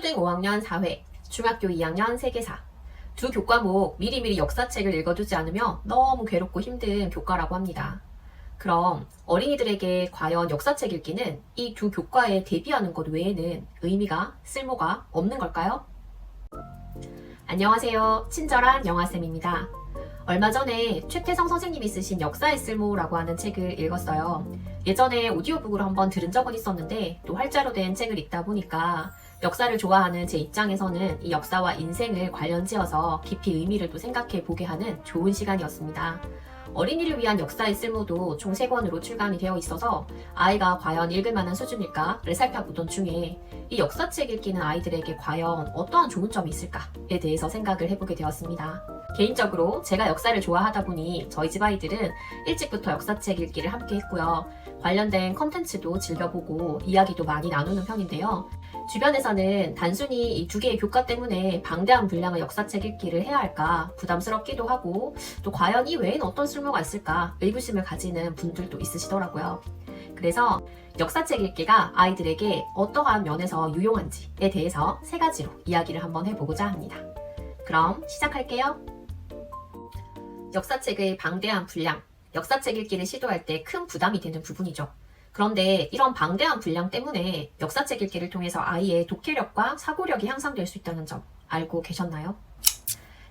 초등 5학년 4회, 중학교 2학년 세계사. 두 교과목 미리미리 역사책을 읽어두지 않으면 너무 괴롭고 힘든 교과라고 합니다. 그럼 어린이들에게 과연 역사책 읽기는 이 두 교과에 대비하는 것 외에는 의미가, 쓸모가 없는 걸까요? 안녕하세요. 친절한 영화쌤입니다. 얼마 전에 최태성 선생님이 쓰신 역사의 쓸모라고 하는 책을 읽었어요. 예전에 오디오북으로 한번 들은 적은 있었는데 또 활자로 된 책을 읽다 보니까 역사를 좋아하는 제 입장에서는 이 역사와 인생을 관련 지어서 깊이 의미를 또 생각해 보게 하는 좋은 시간이었습니다. 어린이를 위한 역사의 쓸모도 총 3권으로 출간이 되어 있어서 아이가 과연 읽을 만한 수준일까를 살펴보던 중에 이 역사책 읽기는 아이들에게 과연 어떠한 좋은 점이 있을까에 대해서 생각을 해보게 되었습니다. 개인적으로 제가 역사를 좋아하다 보니 저희 집 아이들은 일찍부터 역사책 읽기를 함께 했고요. 관련된 컨텐츠도 즐겨보고 이야기도 많이 나누는 편인데요. 주변에서는 단순히 이 두 개의 교과 때문에 방대한 분량의 역사책 읽기를 해야 할까 부담스럽기도 하고 또 과연 이 외에는 어떤 쓸모가 있을까 의구심을 가지는 분들도 있으시더라고요. 그래서 역사책 읽기가 아이들에게 어떠한 면에서 유용한지에 대해서 세 가지로 이야기를 한번 해보고자 합니다. 그럼 시작할게요. 역사책의 방대한 분량, 역사책 읽기를 시도할 때 큰 부담이 되는 부분이죠. 그런데 이런 방대한 분량 때문에 역사책 읽기를 통해서 아이의 독해력과 사고력이 향상될 수 있다는 점 알고 계셨나요?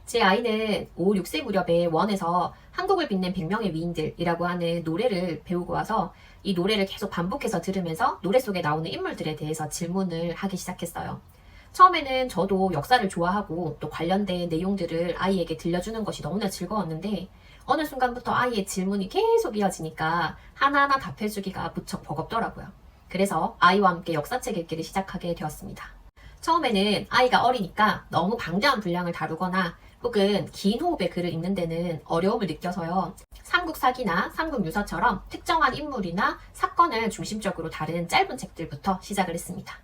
제 아이는 5, 6세 무렵에 원에서 한국을 빛낸 100명의 위인들이라고 하는 노래를 배우고 와서 이 노래를 계속 반복해서 들으면서 노래 속에 나오는 인물들에 대해서 질문을 하기 시작했어요. 처음에는 저도 역사를 좋아하고 또 관련된 내용들을 아이에게 들려주는 것이 너무나 즐거웠는데 어느 순간부터 아이의 질문이 계속 이어지니까 하나하나 답해주기가 무척 버겁더라고요. 그래서 아이와 함께 역사책 읽기를 시작하게 되었습니다. 처음에는 아이가 어리니까 너무 방대한 분량을 다루거나 혹은 긴 호흡의 글을 읽는 데는 어려움을 느껴서요. 삼국사기나 삼국유사처럼 특정한 인물이나 사건을 중심적으로 다룬 짧은 책들부터 시작을 했습니다.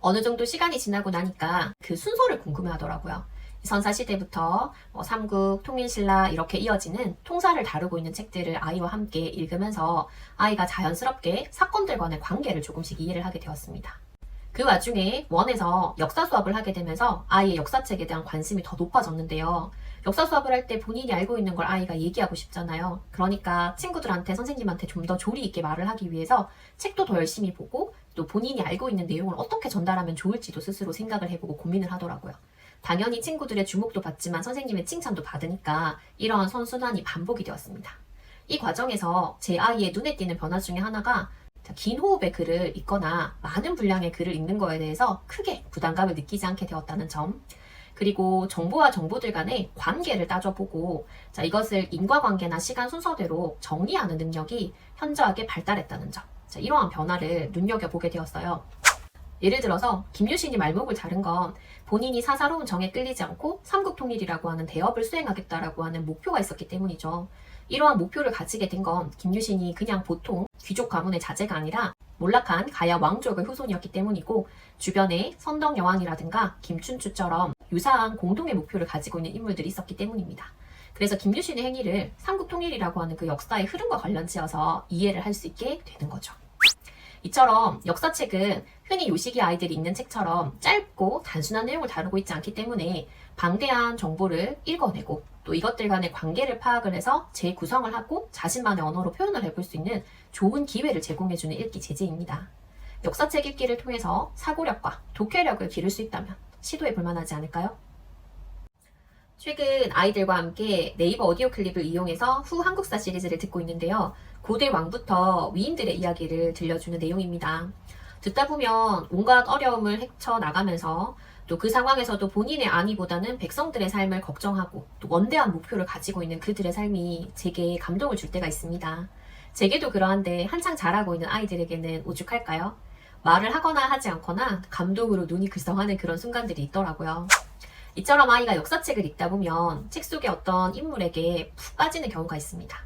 어느 정도 시간이 지나고 나니까 그 순서를 궁금해 하더라고요. 선사 시대부터 뭐 삼국, 통일신라 이렇게 이어지는 통사를 다루고 있는 책들을 아이와 함께 읽으면서 아이가 자연스럽게 사건들과의 관계를 조금씩 이해를 하게 되었습니다. 그 와중에 원에서 역사 수업을 하게 되면서 아이의 역사책에 대한 관심이 더 높아졌는데요. 역사 수업을 할 때 본인이 알고 있는 걸 아이가 얘기하고 싶잖아요. 그러니까 친구들한테 선생님한테 좀 더 조리 있게 말을 하기 위해서 책도 더 열심히 보고 또 본인이 알고 있는 내용을 어떻게 전달하면 좋을지도 스스로 생각을 해보고 고민을 하더라고요. 당연히 친구들의 주목도 받지만 선생님의 칭찬도 받으니까 이러한 선순환이 반복이 되었습니다. 이 과정에서 제 아이의 눈에 띄는 변화 중에 하나가 긴 호흡의 글을 읽거나 많은 분량의 글을 읽는 거에 대해서 크게 부담감을 느끼지 않게 되었다는 점. 그리고 정보와 정보들 간의 관계를 따져보고 자, 이것을 인과관계나 시간 순서대로 정리하는 능력이 현저하게 발달했다는 점. 자, 이러한 변화를 눈여겨보게 되었어요. 예를 들어서 김유신이 말목을 자른 건 본인이 사사로운 정에 끌리지 않고 삼국통일이라고 하는 대업을 수행하겠다라고 하는 목표가 있었기 때문이죠. 이러한 목표를 가지게 된 건 김유신이 그냥 보통 귀족 가문의 자제가 아니라 몰락한 가야 왕족의 후손이었기 때문이고 주변에 선덕 여왕이라든가 김춘추처럼 유사한 공동의 목표를 가지고 있는 인물들이 있었기 때문입니다. 그래서 김유신의 행위를 삼국통일이라고 하는 그 역사의 흐름과 관련지어서 이해를 할 수 있게 되는 거죠. 이처럼 역사책은 흔히 요식이 아이들이 읽는 책처럼 짧고 단순한 내용을 다루고 있지 않기 때문에 방대한 정보를 읽어내고 또 이것들 간의 관계를 파악을 해서 재구성을 하고 자신만의 언어로 표현을 해볼 수 있는 좋은 기회를 제공해주는 읽기 제재입니다. 역사책 읽기를 통해서 사고력과 독해력을 기를 수 있다면 시도해 볼 만하지 않을까요? 최근 아이들과 함께 네이버 오디오 클립을 이용해서 후 한국사 시리즈를 듣고 있는데요. 고대 왕부터 위인들의 이야기를 들려주는 내용입니다. 듣다 보면 온갖 어려움을 헤쳐 나가면서 또 그 상황에서도 본인의 안위보다는 백성들의 삶을 걱정하고 또 원대한 목표를 가지고 있는 그들의 삶이 제게 감동을 줄 때가 있습니다. 제게도 그러한데 한창 자라고 있는 아이들에게는 오죽할까요? 말을 하거나 하지 않거나 감동으로 눈이 글썽하는 그런 순간들이 있더라고요. 이처럼 아이가 역사책을 읽다 보면 책 속의 어떤 인물에게 푹 빠지는 경우가 있습니다.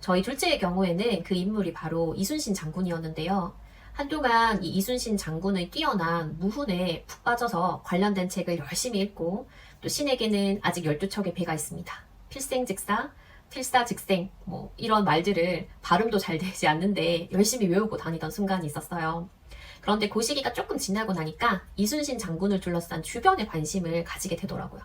저희 둘째의 경우에는 그 인물이 바로 이순신 장군이었는데요. 한동안 이 이순신 장군의 뛰어난 무훈에 푹 빠져서 관련된 책을 열심히 읽고 또 신에게는 아직 12척의 배가 있습니다. 필생즉사, 필사즉생 뭐 이런 말들을 발음도 잘 되지 않는데 열심히 외우고 다니던 순간이 있었어요. 그런데 그 시기가 조금 지나고 나니까 이순신 장군을 둘러싼 주변의 관심을 가지게 되더라고요.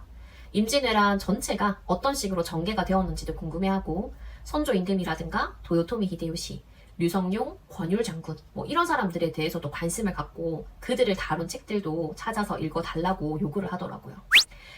임진왜란 전체가 어떤 식으로 전개가 되었는지도 궁금해하고 선조 임금이라든가 도요토미 히데요시, 류성룡, 권율 장군 뭐 이런 사람들에 대해서도 관심을 갖고 그들을 다룬 책들도 찾아서 읽어달라고 요구를 하더라고요.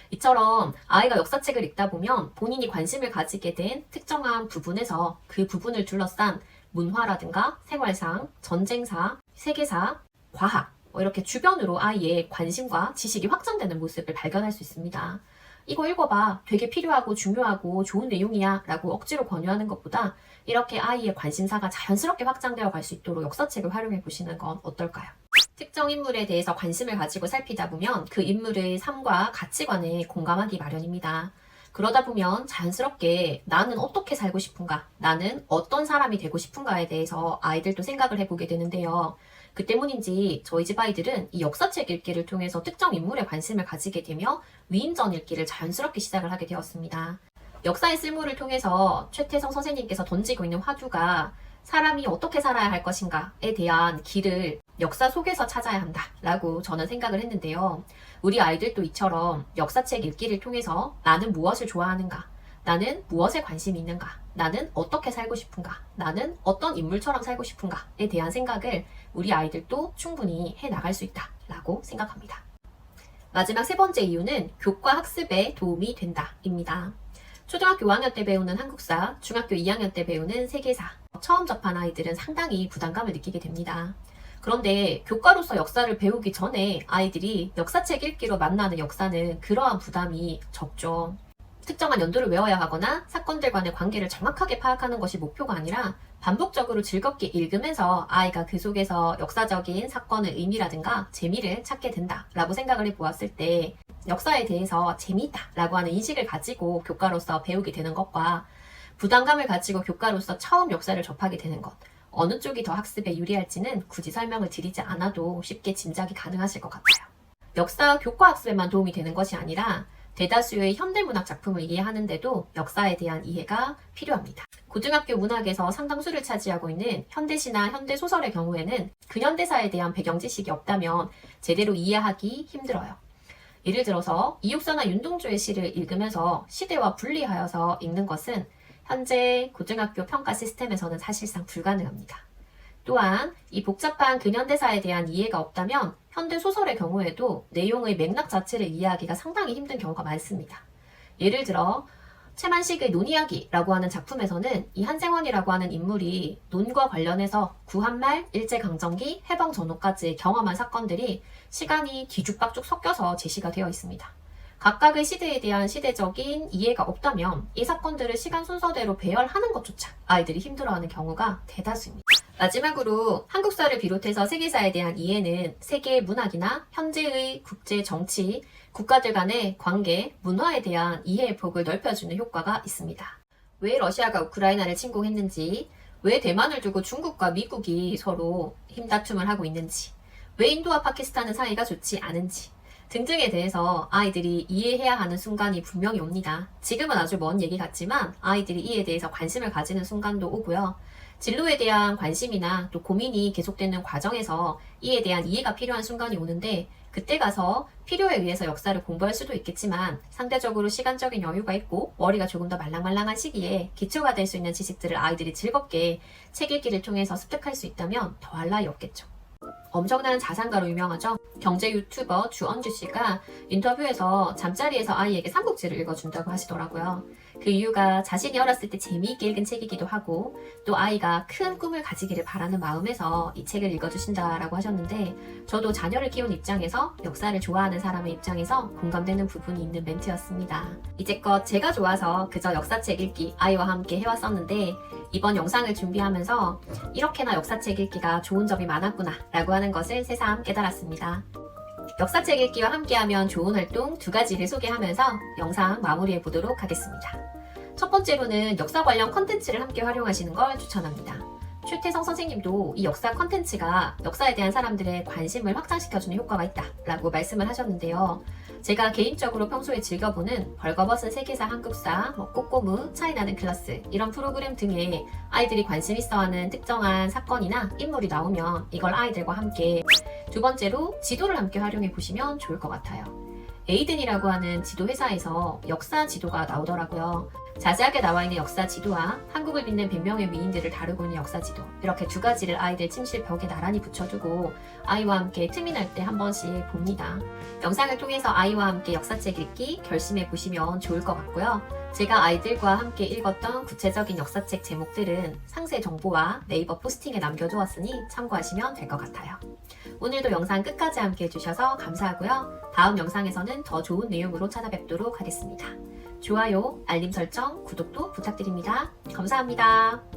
이처럼 아이가 역사책을 읽다 보면 본인이 관심을 가지게 된 특정한 부분에서 그 부분을 둘러싼 문화라든가 생활상, 전쟁사, 세계사, 과학 뭐 이렇게 주변으로 아이의 관심과 지식이 확장되는 모습을 발견할 수 있습니다. 이거 읽어봐. 되게 필요하고 중요하고 좋은 내용이야. 라고 억지로 권유하는 것보다 이렇게 아이의 관심사가 자연스럽게 확장되어 갈 수 있도록 역사책을 활용해 보시는 건 어떨까요? 특정 인물에 대해서 관심을 가지고 살피다 보면 그 인물의 삶과 가치관에 공감하기 마련입니다. 그러다 보면 자연스럽게 나는 어떻게 살고 싶은가, 나는 어떤 사람이 되고 싶은가에 대해서 아이들도 생각을 해보게 되는데요. 그 때문인지 저희 집 아이들은 이 역사책 읽기를 통해서 특정 인물에 관심을 가지게 되며 위인전 읽기를 자연스럽게 시작을 하게 되었습니다. 역사의 쓸모를 통해서 최태성 선생님께서 던지고 있는 화두가 사람이 어떻게 살아야 할 것인가에 대한 길을 역사 속에서 찾아야 한다 라고 저는 생각을 했는데요. 우리 아이들도 이처럼 역사책 읽기를 통해서 나는 무엇을 좋아하는가, 나는 무엇에 관심이 있는가, 나는 어떻게 살고 싶은가, 나는 어떤 인물처럼 살고 싶은가에 대한 생각을 우리 아이들도 충분히 해 나갈 수 있다라고 생각합니다. 마지막 세 번째 이유는 교과 학습에 도움이 된다입니다. 초등학교 5학년 때 배우는 한국사, 중학교 2학년 때 배우는 세계사. 처음 접한 아이들은 상당히 부담감을 느끼게 됩니다. 그런데 교과로서 역사를 배우기 전에 아이들이 역사책 읽기로 만나는 역사는 그러한 부담이 적죠. 특정한 연도를 외워야 하거나 사건들 간의 관계를 정확하게 파악하는 것이 목표가 아니라 반복적으로 즐겁게 읽으면서 아이가 그 속에서 역사적인 사건의 의미라든가 재미를 찾게 된다라고 생각을 해 보았을 때 역사에 대해서 재미있다라고 하는 인식을 가지고 교과로서 배우게 되는 것과 부담감을 가지고 교과로서 처음 역사를 접하게 되는 것 어느 쪽이 더 학습에 유리할지는 굳이 설명을 드리지 않아도 쉽게 짐작이 가능하실 것 같아요. 역사 교과 학습에만 도움이 되는 것이 아니라 대다수의 현대문학 작품을 이해하는데도 역사에 대한 이해가 필요합니다. 고등학교 문학에서 상당수를 차지하고 있는 현대시나 현대소설의 경우에는 근현대사에 대한 배경 지식이 없다면 제대로 이해하기 힘들어요. 예를 들어서 이육사나 윤동주의 시를 읽으면서 시대와 분리하여서 읽는 것은 현재 고등학교 평가 시스템에서는 사실상 불가능합니다. 또한 이 복잡한 근현대사에 대한 이해가 없다면 현대 소설의 경우에도 내용의 맥락 자체를 이해하기가 상당히 힘든 경우가 많습니다. 예를 들어 채만식의 논이야기라고 하는 작품에서는 이 한생원이라고 하는 인물이 논과 관련해서 구한말, 일제강점기, 해방 전후까지 경험한 사건들이 시간이 뒤죽박죽 섞여서 제시가 되어 있습니다. 각각의 시대에 대한 시대적인 이해가 없다면 이 사건들을 시간 순서대로 배열하는 것조차 아이들이 힘들어하는 경우가 대다수입니다. 마지막으로 한국사를 비롯해서 세계사에 대한 이해는 세계 문학이나 현재의 국제 정치, 국가들 간의 관계, 문화에 대한 이해의 폭을 넓혀주는 효과가 있습니다. 왜 러시아가 우크라이나를 침공했는지, 왜 대만을 두고 중국과 미국이 서로 힘다툼을 하고 있는지, 왜 인도와 파키스탄은 사이가 좋지 않은지, 등등에 대해서 아이들이 이해해야 하는 순간이 분명히 옵니다. 지금은 아주 먼 얘기 같지만 아이들이 이에 대해서 관심을 가지는 순간도 오고요. 진로에 대한 관심이나 또 고민이 계속되는 과정에서 이에 대한 이해가 필요한 순간이 오는데 그때 가서 필요에 의해서 역사를 공부할 수도 있겠지만 상대적으로 시간적인 여유가 있고 머리가 조금 더 말랑말랑한 시기에 기초가 될 수 있는 지식들을 아이들이 즐겁게 책 읽기를 통해서 습득할 수 있다면 더할 나위 없겠죠. 엄청난 자산가로 유명하죠. 경제 유튜버 주언주 씨가 인터뷰에서 잠자리에서 아이에게 삼국지를 읽어준다고 하시더라고요. 그 이유가 자신이 어렸을 때 재미있게 읽은 책이기도 하고 또 아이가 큰 꿈을 가지기를 바라는 마음에서 이 책을 읽어주신다라고 하셨는데 저도 자녀를 키운 입장에서 역사를 좋아하는 사람의 입장에서 공감되는 부분이 있는 멘트였습니다. 이제껏 제가 좋아서 그저 역사책 읽기 아이와 함께 해왔었는데 이번 영상을 준비하면서 이렇게나 역사책 읽기가 좋은 점이 많았구나 라고 하는 것을 새삼 깨달았습니다. 역사책 읽기와 함께하면 좋은 활동 두 가지를 소개하면서 영상 마무리해 보도록 하겠습니다. 첫 번째로는 역사 관련 컨텐츠를 함께 활용하시는 걸 추천합니다. 최태성 선생님도 이 역사 컨텐츠가 역사에 대한 사람들의 관심을 확장시켜주는 효과가 있다라고 말씀을 하셨는데요. 제가 개인적으로 평소에 즐겨보는 벌거벗은 세계사 한국사, 뭐 꼬꼬무, 차이나는 클래스 이런 프로그램 등에 아이들이 관심 있어하는 특정한 사건이나 인물이 나오면 이걸 아이들과 함께 두 번째로 지도를 함께 활용해 보시면 좋을 것 같아요. 에이든이라고 하는 지도 회사에서 역사 지도가 나오더라고요. 자세하게 나와 있는 역사 지도와 한국을 빛낸 100명의 위인들을 다루고 있는 역사 지도 이렇게 두 가지를 아이들 침실 벽에 나란히 붙여두고 아이와 함께 틈이 날 때 한 번씩 봅니다. 영상을 통해서 아이와 함께 역사책 읽기 결심해 보시면 좋을 것 같고요. 제가 아이들과 함께 읽었던 구체적인 역사책 제목들은 상세 정보와 네이버 포스팅에 남겨두었으니 참고하시면 될 것 같아요. 오늘도 영상 끝까지 함께 해주셔서 감사하고요. 다음 영상에서는 더 좋은 내용으로 찾아뵙도록 하겠습니다. 좋아요, 알림 설정, 구독도 부탁드립니다. 감사합니다.